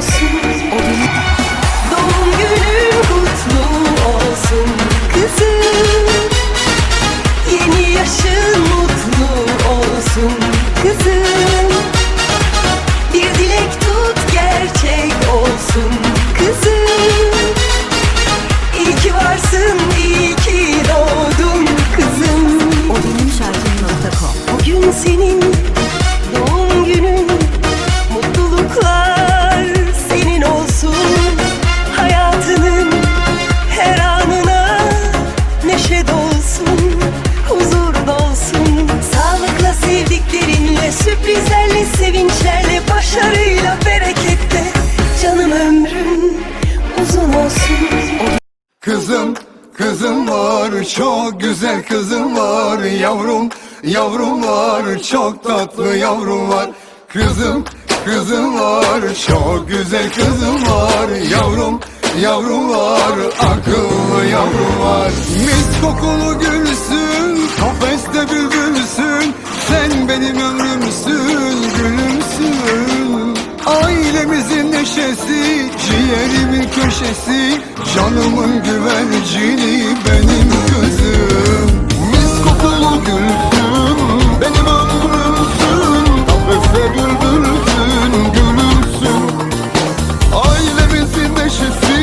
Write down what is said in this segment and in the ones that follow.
olsun çok güzel kızım var Yavrum, yavrum var, çok tatlı yavrum var. Kızım, kızım var, çok güzel kızım var. Yavrum, yavrum var, akıllı yavrum var. Mis kokulu gülsün, kafeste bülbülsün. Sen benim ömrümsün, gülümsün. Ailemizin neşesi, ciğerimin köşesi Canımın güvercini benim kızım Mis kokulu gülsün, benim ömrümsün. Kafeste bülbülsün, gülümsün. Ailemizin neşesi,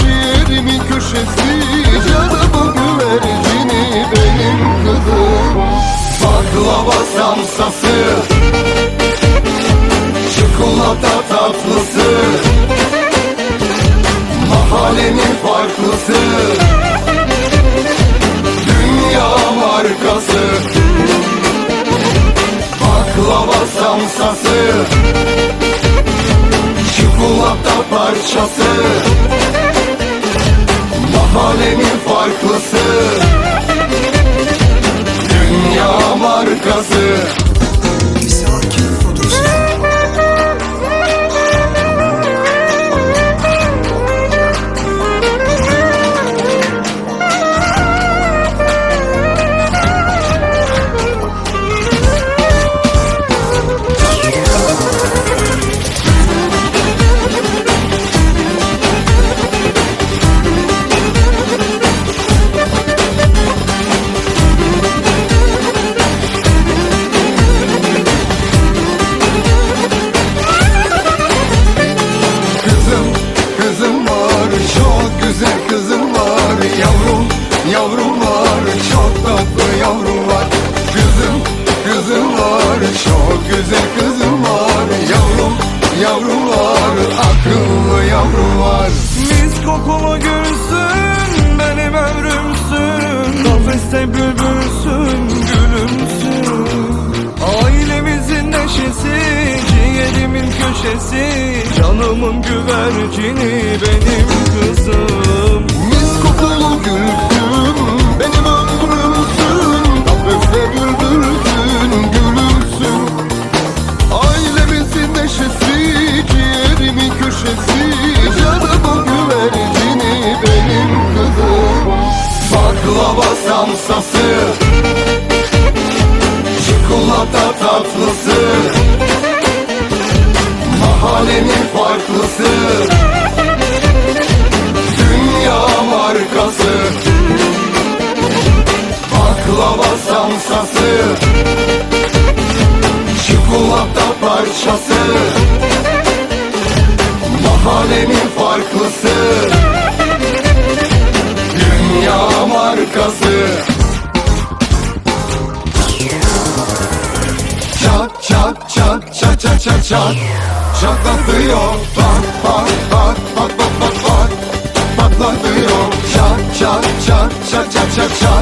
ciğerimin köşesi Canımın güvercini benim kızım Baklava samsası Çikolata tatlısı farklısı Dünya markası. Baklava samsası Çikolata parçası. Mahallenin farklısı. Dünya markası güzel kızım var. Yavrum, yavrum var, akıllı yavrum var? Mis kokulu gülsün benim ömrümsün. Kafeste bülbülsün gülümsün. Ailemizin neşesi ciğerimin köşesi. Canımın güvercini benim kızım. Mis kokulu gülsün, Baklava samsası Çikolata tatlısı. Mahallenin farklısı. Dünya markası. Baklava samsası Çikolata parçası. Mahallenin farklısı Dünya markası Çat çat çat çat çat çat çat. Çatlatıyor. Pat pat pat pat pat pat pat. Patlatıyor. Çat çat çat çat çat çat çat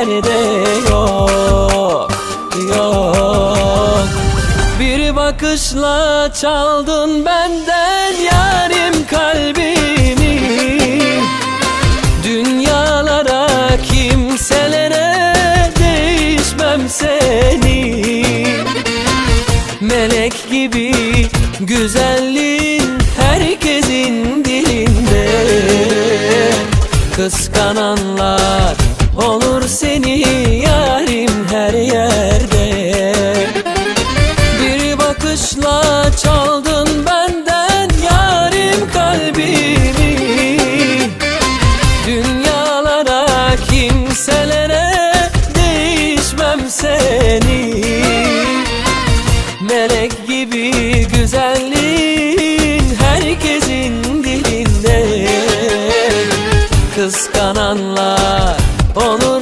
yerde yok Yok. Bir bakışla çaldın benden yarim kalbimi. Dünyalara kimselere değişmem seni. Melek gibi güzelliğin herkesin dilinde. Kıskananlar olur seni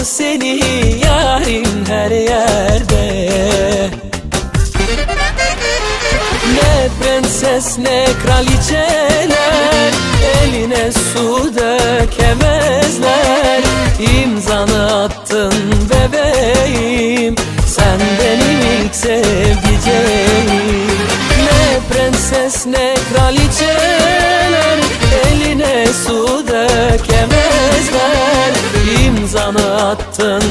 seni yarim her yerde. Ne prenses ne kraliçeler Eline su dökemezler. İmzanı attın bebeğim Sen benim ilk sevdiceğim Ne prenses ne kraliçeler İmzanı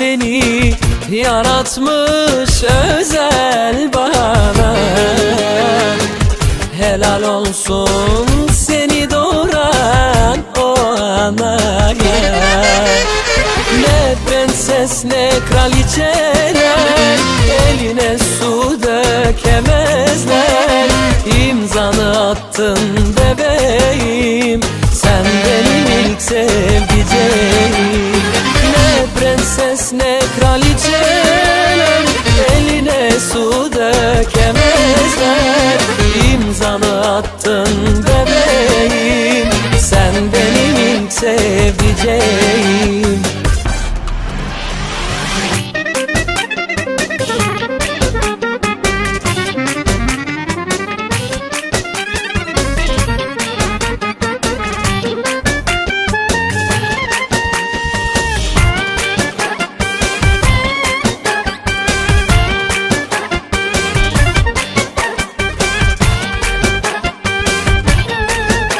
seni yaratmış özel bana. Helal olsun seni doğuran o anaya Ne prenses ne kraliçeler Eline su dökemezler. İmzanı attın bebeğim Sen benim ilk sevdiceğim Ne prenses ne kraliçeler Eline su dökemezler. İmzanı attın bebeğim Sen benim ilk sevdiceğim